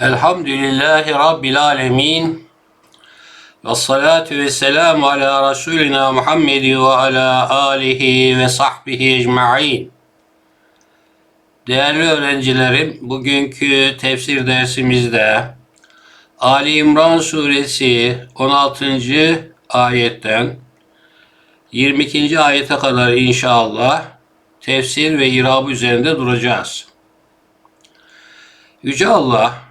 Elhamdülillahi Rabbil alemin. Ve salatu ve selamu ala Resulina Muhammed ve ala alihi ve sahbihi ecma'in. Değerli öğrencilerim, bugünkü tefsir dersimizde Ali İmran suresi 16. ayetten 22. ayete kadar inşallah tefsir ve irabı üzerinde duracağız. Yüce Allah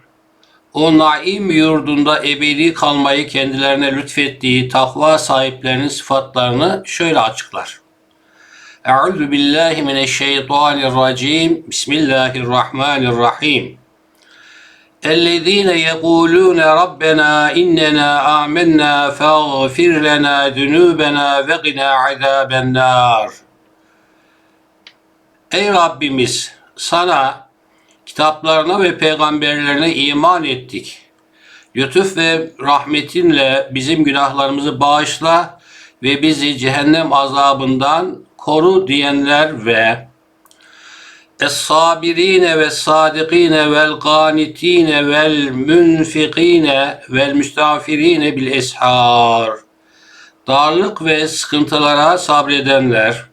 o naim yurdunda ebedi kalmayı kendilerine lütfettiği takva sahiplerinin sıfatlarını şöyle açıklar. Euzu billahi mineşşeytanirracim. Bismillahirrahmanirrahim. اَلَّذ۪ينَ يَقُولُونَ رَبَّنَا اِنَّنَا آمَنَّا فَاغْفِرْ لَنَا ذُنُوبَنَا وَقِنَا عَذَابَ النَّارِ Ey Rabbimiz sana kitaplarına ve peygamberlerine iman ettik. Lütuf ve rahmetinle bizim günahlarımızı bağışla ve bizi cehennem azabından koru diyenler ve Es-sabirine ve sadikine vel ganitine vel münfikine vel müstafirine bil eshar. Darlık ve sıkıntılara sabredenler,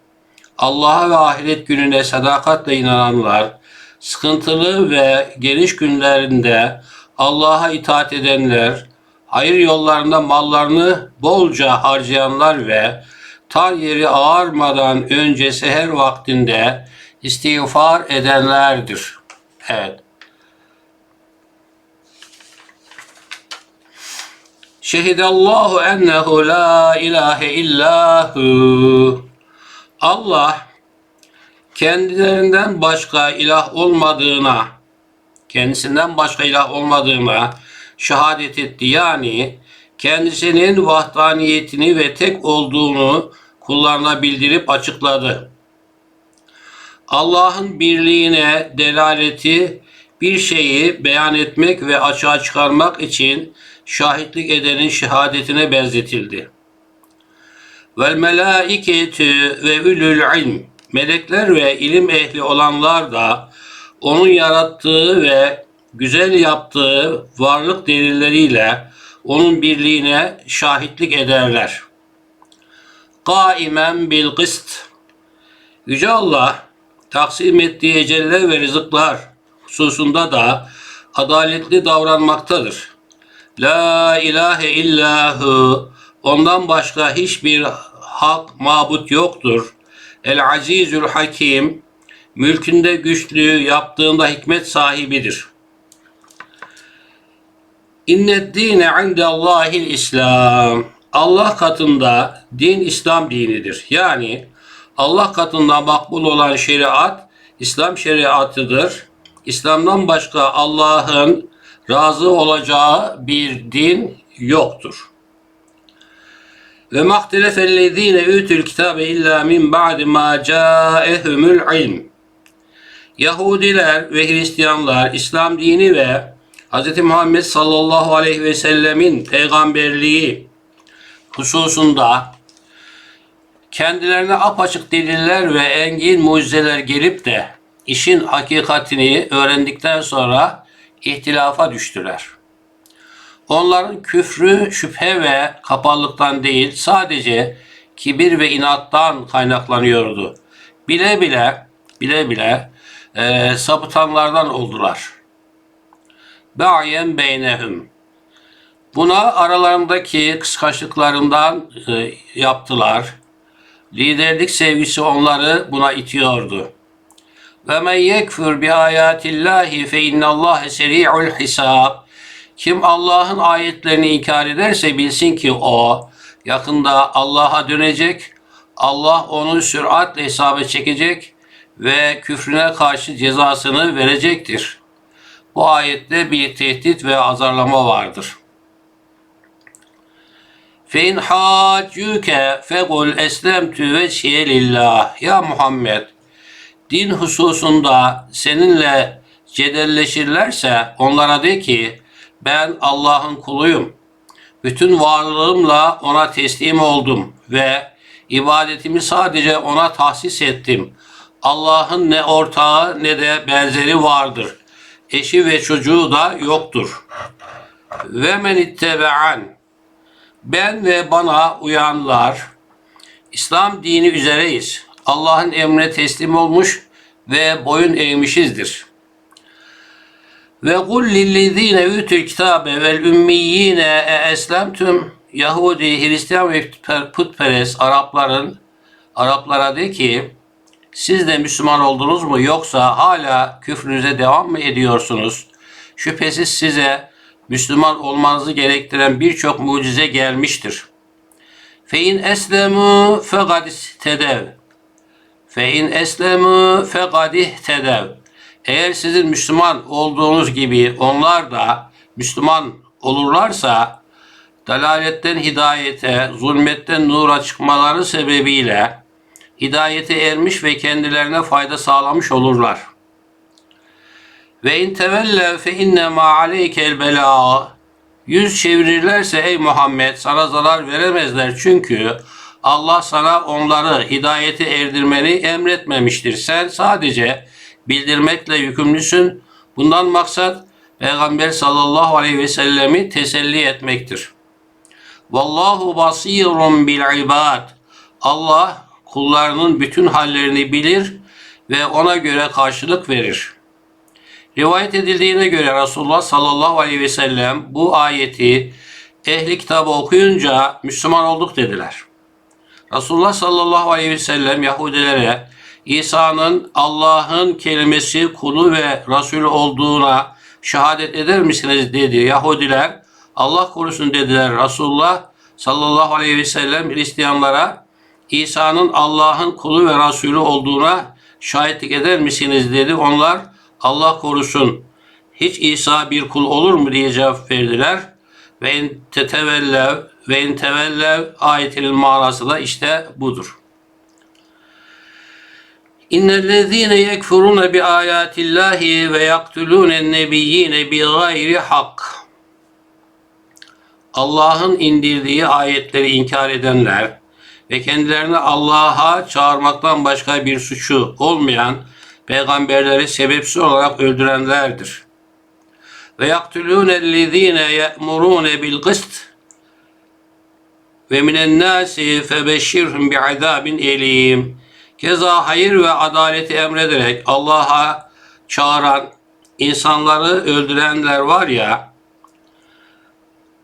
Allah'a ve ahiret gününe sadakatle inananlar, sıkıntılı ve geniş günlerinde Allah'a itaat edenler, hayır yollarında mallarını bolca harcayanlar ve tar yeri ağarmadan önce seher vaktinde istiğfar edenlerdir. Evet. Şehidallahu ennehu la ilahe illahu. Allah kendilerinden başka ilah olmadığına, kendisinden başka ilah olmadığına şehadet etti. Yani kendisinin vahdaniyetini ve tek olduğunu kullarına bildirip açıkladı. Allah'ın birliğine delaleti bir şeyi beyan etmek ve açığa çıkarmak için şahitlik edenin şehadetine benzetildi. Vel melaiketü ve ülül ilm melekler ve ilim ehli olanlar da onun yarattığı ve güzel yaptığı varlık delilleriyle onun birliğine şahitlik ederler. Kaimen bil kıst. Yüce Allah taksim ettiği eceller ve rızıklar hususunda da adaletli davranmaktadır. La ilahe illahu ondan başka hiçbir hak mabut yoktur. El azizül hakim mülkünde güçlü yaptığında hikmet sahibidir. İnned dine indellahil İslam. Allah katında din İslam dinidir. Yani Allah katında makbul olan şeriat İslam şeriatıdır. İslam'dan başka Allah'ın razı olacağı bir din yoktur. Ve mahtelefellezine ütül kitabe illa min ba'di ma ca'ehumul ilm. Yahudiler ve Hristiyanlar İslam dini ve Hz. Muhammed sallallahu aleyhi ve sellemin peygamberliği hususunda kendilerine apaçık deliller ve engin mucizeler gelip de işin hakikatini öğrendikten sonra ihtilafa düştüler. Onların küfrü şüphe ve kapallıktan değil sadece kibir ve inattan kaynaklanıyordu. Bile bile bile bile e, sapıtanlardan oldular. Ba'yen beynehum. Buna aralarındaki kıskançlıklarından e, yaptılar. Liderlik sevgisi onları buna itiyordu. Ve men yekfur bi ayatillahi fe innallâhe seri'ul hisab. Kim Allah'ın ayetlerini inkar ederse bilsin ki o yakında Allah'a dönecek. Allah onu süratle hesaba çekecek ve küfrüne karşı cezasını verecektir. Bu ayette bir tehdit ve azarlama vardır. Fein hacüke fegul eslemtü ve lillah. Ya Muhammed din hususunda seninle cedelleşirlerse onlara de ki ben Allah'ın kuluyum. Bütün varlığımla ona teslim oldum ve ibadetimi sadece ona tahsis ettim. Allah'ın ne ortağı ne de benzeri vardır. eşi ve çocuğu da yoktur. Ve men ittebe'an ben ve bana uyanlar İslam dini üzereyiz. Allah'ın emrine teslim olmuş ve boyun eğmişizdir. Ve kul lillezine utul kitabe vel ümmiyine e eslemtüm Yahudi, Hristiyan ve putperest Arapların Araplara de ki siz de Müslüman oldunuz mu yoksa hala küfrünüze devam mı ediyorsunuz? Şüphesiz size Müslüman olmanızı gerektiren birçok mucize gelmiştir. Fe in eslemu fekad tedev. Fe in eslemu fekad tedev. Eğer sizin Müslüman olduğunuz gibi onlar da Müslüman olurlarsa dalaletten hidayete, zulmetten nura çıkmaları sebebiyle hidayete ermiş ve kendilerine fayda sağlamış olurlar. Ve in tevelle fe inne ma aleykel bela. Yüz çevirirlerse ey Muhammed sana zarar veremezler çünkü Allah sana onları hidayete erdirmeni emretmemiştir. Sen sadece bildirmekle yükümlüsün. Bundan maksat Peygamber sallallahu aleyhi ve sellemi teselli etmektir. Vallahu basirun bil ibad. Allah kullarının bütün hallerini bilir ve ona göre karşılık verir. Rivayet edildiğine göre Resulullah sallallahu aleyhi ve sellem bu ayeti ehli kitabı okuyunca Müslüman olduk dediler. Resulullah sallallahu aleyhi ve sellem Yahudilere İsa'nın Allah'ın kelimesi kulu ve Resulü olduğuna şehadet eder misiniz dedi. Yahudiler Allah korusun dediler. Resulullah sallallahu aleyhi ve sellem Hristiyanlara İsa'nın Allah'ın kulu ve Resulü olduğuna şahitlik eder misiniz dedi. Onlar Allah korusun hiç İsa bir kul olur mu diye cevap verdiler. Ve in tetevellev ve in tevellev ayetinin manası da işte budur. İnnellezîne yekfurûne bi âyâtillâhi ve yaktulûnen nebiyyîne bi gayri hak. Allah'ın indirdiği ayetleri inkar edenler ve kendilerini Allah'a çağırmaktan başka bir suçu olmayan peygamberleri sebepsiz olarak öldürenlerdir. Ve yaktulûnellezîne ye'murûne bil kıst ve minen nâsi febeşşirhum bi'azâbin elîm. Keza hayır ve adaleti emrederek Allah'a çağıran insanları öldürenler var ya,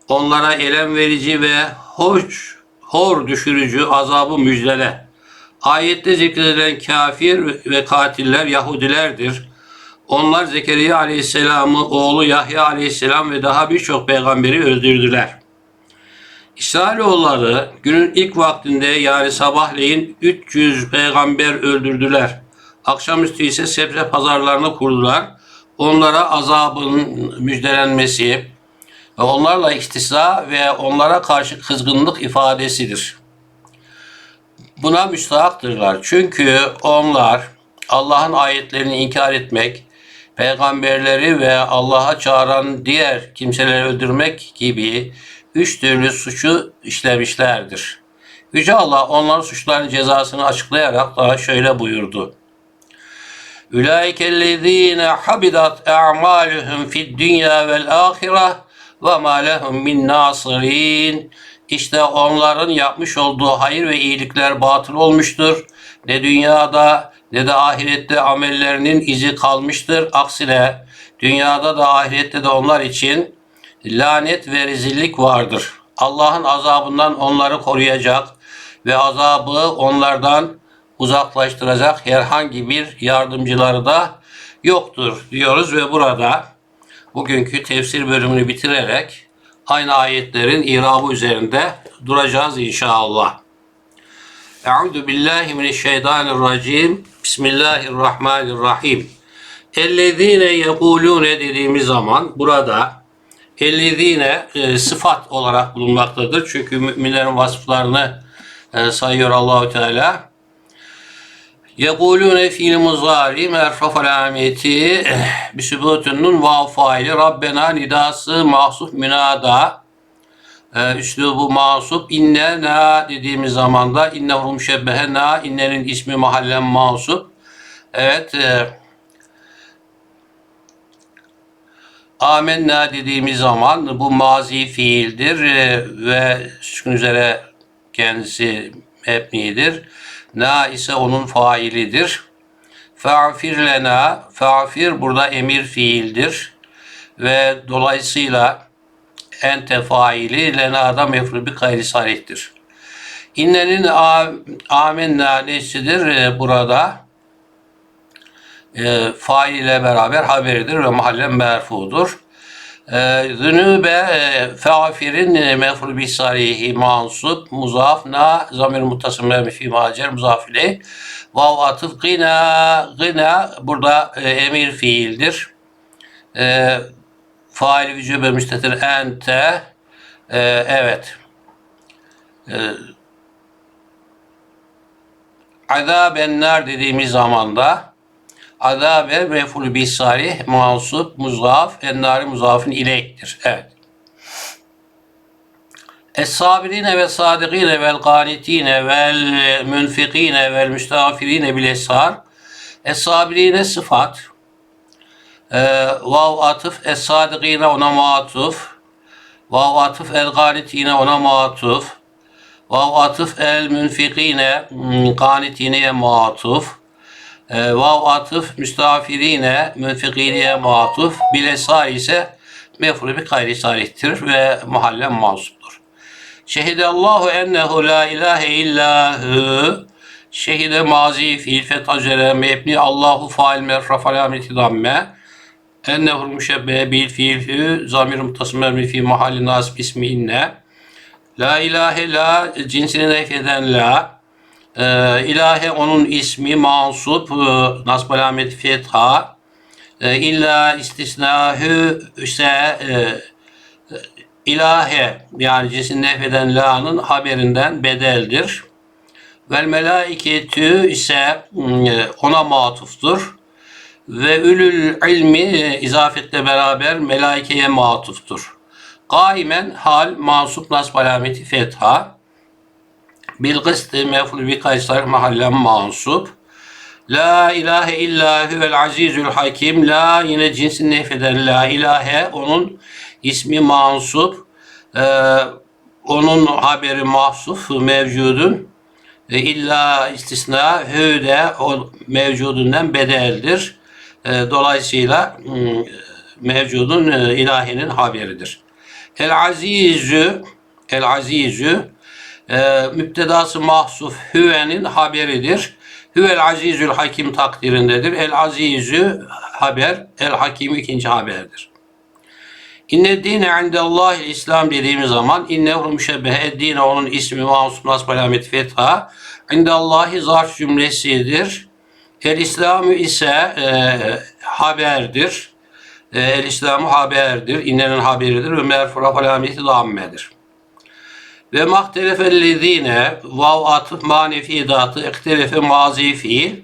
onlara elem verici ve hoş, hor düşürücü azabı müjdele. Ayette zikredilen kafir ve katiller Yahudilerdir. Onlar Zekeriya Aleyhisselam'ı oğlu Yahya Aleyhisselam ve daha birçok peygamberi öldürdüler. İsrailoğulları günün ilk vaktinde yani sabahleyin 300 peygamber öldürdüler. Akşamüstü ise sebze pazarlarını kurdular. Onlara azabın müjdelenmesi ve onlarla ihtisa ve onlara karşı kızgınlık ifadesidir. Buna müstahaktırlar. Çünkü onlar Allah'ın ayetlerini inkar etmek, peygamberleri ve Allah'a çağıran diğer kimseleri öldürmek gibi üç türlü suçu işlemişlerdir. Yüce Allah onların suçların cezasını açıklayarak daha şöyle buyurdu. Ülaikellezine habidat a'maluhum fid dünya vel ahire ve ma lehum min nasirin. İşte onların yapmış olduğu hayır ve iyilikler batıl olmuştur. Ne dünyada ne de ahirette amellerinin izi kalmıştır. Aksine dünyada da ahirette de onlar için lanet ve rezillik vardır. Allah'ın azabından onları koruyacak ve azabı onlardan uzaklaştıracak herhangi bir yardımcıları da yoktur diyoruz ve burada bugünkü tefsir bölümünü bitirerek aynı ayetlerin irabı üzerinde duracağız inşallah. Euzu billahi mineşşeytanirracim. Bismillahirrahmanirrahim. Ellezine yekulune dediğimiz zaman burada ellezine e, sıfat olarak bulunmaktadır. Çünkü müminlerin vasıflarını e, sayıyor Allahu Teala. Yekulune fiil muzari merfaf alameti bisübutunun vav faili Rabbena nidası mahsuf münada e, üslubu masup inne na dediğimiz zaman da inne hum şebbehe na innenin ismi mahallen masup evet e, amenna dediğimiz zaman bu mazi fiildir e, ve sükun üzere kendisi mebnidir. Na ise onun failidir. Fa'fir lena, fa'fir burada emir fiildir ve dolayısıyla ente faili lena'da mefru bir gayri sarihtir. İnnenin amenna nesidir e, burada? E, fail ile beraber haberidir ve mahallen merfudur. E, Zünübe e, feafirin e, mefru bi sarihi mansup muzaf na zamir mutasım ve fi macer muzaf ileyh vav atıf gına gına burada e, emir fiildir. E, fail vücube müstetir ente e, evet e, azaben nar dediğimiz zamanda azabe mef'ul bi sarih mansup muzaf ennari muzafın ilektir. Evet. Es-sabirine ve sadıkine vel kanitine vel münfikine vel müstağfirine bil eshar. Es-sabirine sıfat. Ee, vav atıf es-sadıkine ona matuf. Vav atıf el-kanitine ona matuf. Vav atıf el münfikine hmm, kanitineye matuf. Ee, Vav atıf müstafirine münfikineye matuf. Bilesar ise mefru bir gayri salihtir ve mahallen mansuptur. Şehidallahu ennehu la ilahe illahu Şehide mazi fiil fetacere mebni Allahu fail merraf alameti damme ennehu müşebbe bil fiilhü zamir mutasım fi mahalli nasb ismi inne La ilahe la cinsini nefyeden la e, ilahe onun ismi mansup e, nasb fetha e, illa istisnahü ise e, ilahe yani cinsini nefyeden la'nın haberinden bedeldir. Vel melaiketü ise e, ona matuftur. Ve ülül ilmi e, izafetle beraber melaikeye matuftur. Kaimen hal mansup nasb alameti fetha. Bil gıstı mef'ul bi kaysar mahallen mansup. La ilahe illa huvel azizül hakim. La yine cinsin nefeden la ilahe. Onun ismi mansup. Ee, onun haberi mahsuf mevcudun. E, illa istisna hü de o mevcudundan bedeldir. E, dolayısıyla hmm, mevcudun e, ilahinin haberidir. El azizü el azizü e, müptedası mahsuf hüvenin haberidir. Hüvel azizül hakim takdirindedir. El azizü haber, el hakim ikinci haberdir. İnne dine indellâhi İslam dediğimiz zaman innehu müşebbehe dine onun ismi mahsus nasb alamet fetha indallahi zarf cümlesidir. El İslamü ise e, haberdir. E, el İslamü haberdir. İnnenin haberidir ve merfura alameti dammedir. Ve mahtelefellezine vav atıf manefi datı ihtelefe mazi fiil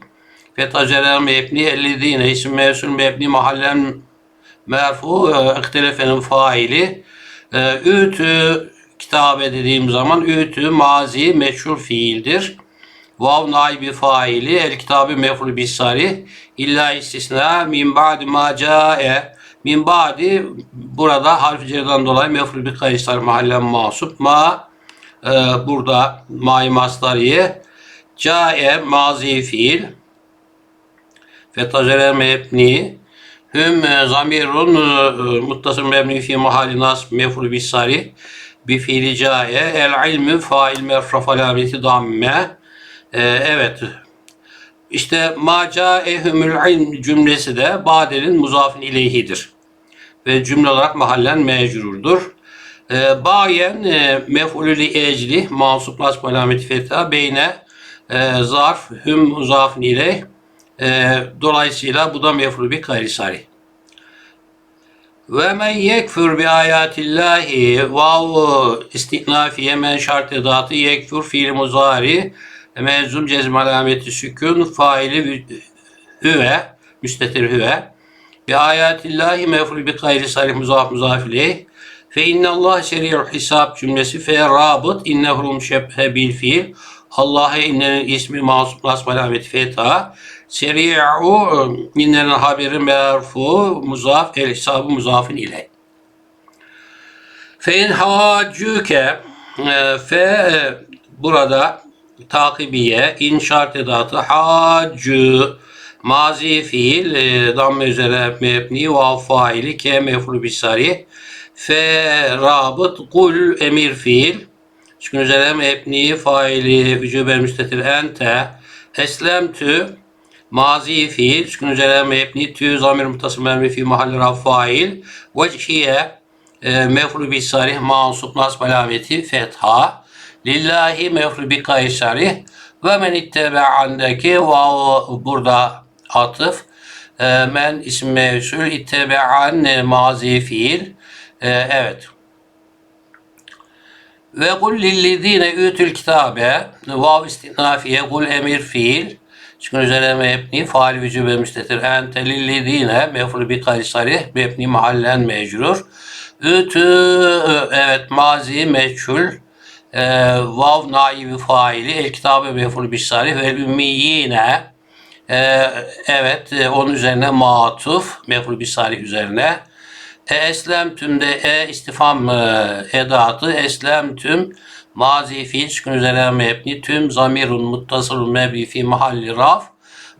fetacere mebni ellezine isim mevsul mebni mahallen merfu e, ihtilafenin faili. E, ütü kitabe dediğim zaman ütü mazi meşhur fiildir. Vav naibi faili el kitabı mef'ul bisari. İlla istisna min ba'di ma cae. Min ba'di burada harf cerden dolayı mef'ul bi kaysar mahallen masup ma e, burada mai masdariye cae mazi fiil. Fetacere mebni. Hüm e, zamirun e, muttasım mebni fi mahalli nasb mef'ul bisari. Bi fiili cae. El ilmü fail merraf alameti damme. E, evet. İşte ma caehumul ilm cümlesi de badelin muzafin ileyhidir. Ve cümle olarak mahallen mecrurdur. E, bayen e, mef'ulü li ecli mansup nasb alameti fetha beyne e, zarf hüm muzafin ileyh e, dolayısıyla bu da mef'ul bi gayri sarih. Ve men yekfur bi ayatillahi vav istinafiye men şart edatı yekfur fiil muzari mezum cezm alameti sükun faili hüve müstetir hüve bi ayatillahi mef'ul bi gayri sarih muzaf muzaf fe innallah seri'ul hisab cümlesi. Fe rabıt innehu müşebbe bil fiil. Allah'a innenin ismi masum nasb alameti feta Seri'u innenin haberi merfu muzaf el hesabı muzafin ile. Fe in haccüke e, fe e, burada takibiye in şart edatı haccü mazi fiil e, damme üzere mebni ve faili ke mefru bisari fe rabıt kul emir fiil. Sükun üzere mebni faili vücube müstetir ente? Eslemtü mazi fiil. Sükun üzere mebni tü zamir mutasıl memri fi mahalli raf fail. Vecihiye e, mefru bi sarih mansub nasb alameti fetha. Lillahi mefru bi kaysarih ve men ittebe'andaki vav burada atıf. E, men ismi mevsul ittebe'an mazi fiil E, evet. Ve kul lillezine ütül kitabe vav istinafiye kul emir fiil. Sükun üzerine mebni faal vücube müstetir. Ente lillezine mefru bi kaysari mebni mahallen mecrur. Ütü evet mazi meçhul. E, vav naibi faili el kitabı mefru bi sarih ve ümmiyine e, evet onun üzerine matuf mefru bi sarih üzerine e eslem tümde e istifam e, edatı eslem tüm mazi fiil sükun üzerine mebni tüm zamirun muttasılun mebni fi mahalli raf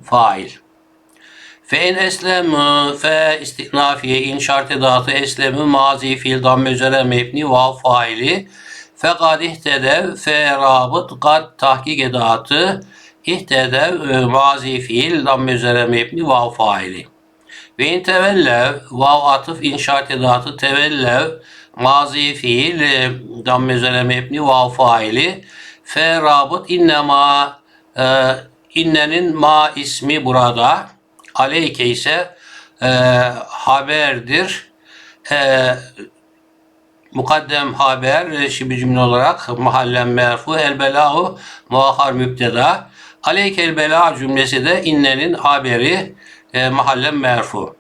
fail. Fe in eslem fe istinafiye in şart edatı eslemi mazi fiil damme üzerine mebni vav faili fe kad ihtedev fe rabıt kad tahkik edatı ihtedev e, mazi fiil damme üzerine mebni vav faili. Ve in tevellev vav atıf inşaat edatı tevellev mazi fiil e, damme üzerine mebni vav faili fe rabıt innema e, innenin ma ismi burada. Aleyke ise e, haberdir. E, mukaddem haber e, şibi cümle olarak mahallen merfu el belahu muahhar müpteda. Aleyke el bela cümlesi de innenin haberi e, mahallen merfu.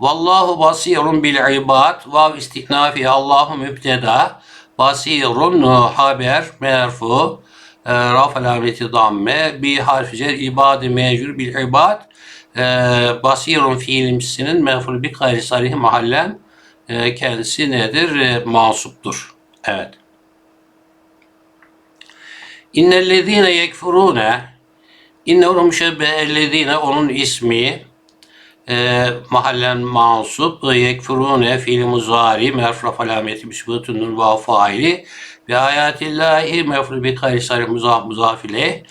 Vallahu basirun bil ibad vav istihnafi Allahu mübteda. Basirun haber merfu. E, raf alameti damme. Bi harfi cer ibadi mecur bil ibad. E, basirun fiilimsinin meful bi gayri sarih mahallen. E, kendisi nedir? E, mansuptur. Evet. İnnellezine yekfurune İnne müşebbe ellezine onun ismi e, mahallen mansup yekfurune fiil muzari merfraf alameti müsbütünün va faili ve ayatillahi mefru bi kaysari muzaf muzaf ileyh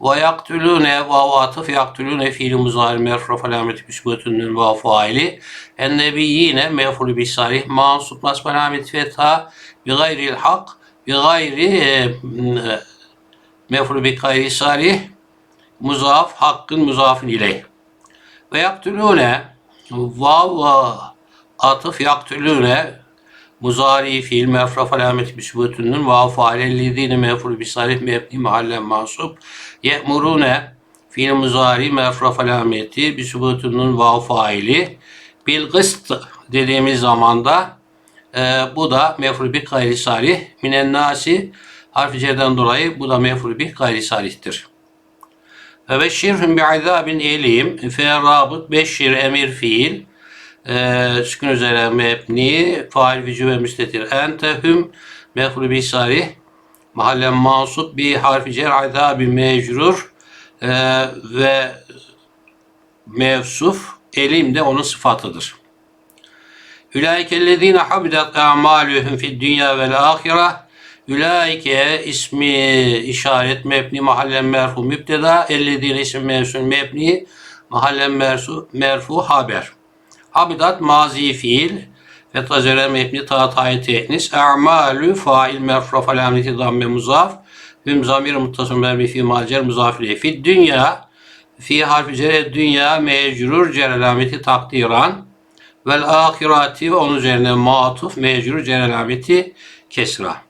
ve yaktulune vav atıf yaktulune fiil muzari merfraf alameti müsbütünün va faili en nebiyyine mefru bi sarih mansup nasb alameti fetha bi gayril hak bi gayri e, mefru bi gayri muzaf hakkın muzafin ileyh. Ve yaktülüne vav atıf yaktülüne muzari fiil mefraf alamet müsbütünün vav faalellezine mefru bisarif mebni mahallen mansup ye'murune fiil muzari mefraf alameti bisbütünün vav faili bil gıst dediğimiz zamanda e, bu da mefru bi gayri sarih minen nasi harfi cerden dolayı bu da mefru bi gayri sarihtir. Ve beşşirhum bi azabin elim. Fe rabıt beşşir emir fiil. E, sükun üzere mebni. Fail vücü ve müstetir. Entehum mefru bi sarih. Mahallen mansup bi harfi cer azabi mecrur. E, ve mevsuf. Elim de onun sıfatıdır. Ülaikellezine habidat a'maluhum fid dünya vel ahire Ülaike ismi işaret mebni mahallen merfu mübteda ellezine isim mevsun mebni mahallen merfu, merfu haber. Habidat mazi fiil ve tazere mebni taatayı tehnis a'malü fail merfu alameti damme muzaf hüm zamir muttasım mermi fi malcer muzafile fi dünya fi harfi cere dünya mecrur cer alameti takdiran vel ahirati ve onun üzerine matuf mecrur cer alameti kesra.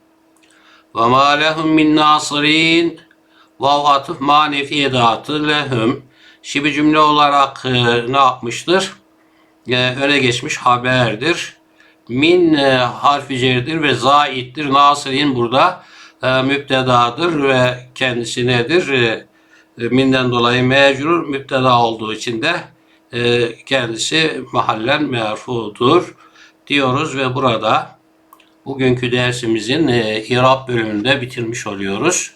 Ve ma lehum min nasirin vav atıf manefi edatı lehum şibi cümle olarak e, ne yapmıştır? E, öne geçmiş haberdir. Min e, harfi cerdir ve zaittir. Nasirin burada e, müptedadır ve kendisi nedir? E, e, minden dolayı mecrur müpteda olduğu için de e, kendisi mahallen merfudur diyoruz ve burada bugünkü dersimizin e, İrab bölümünde bitirmiş oluyoruz.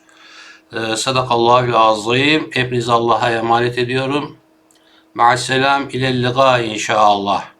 E, Sadakallahu azim. Hepinizi Allah'a emanet ediyorum. Ma'asselam ile liga inşallah.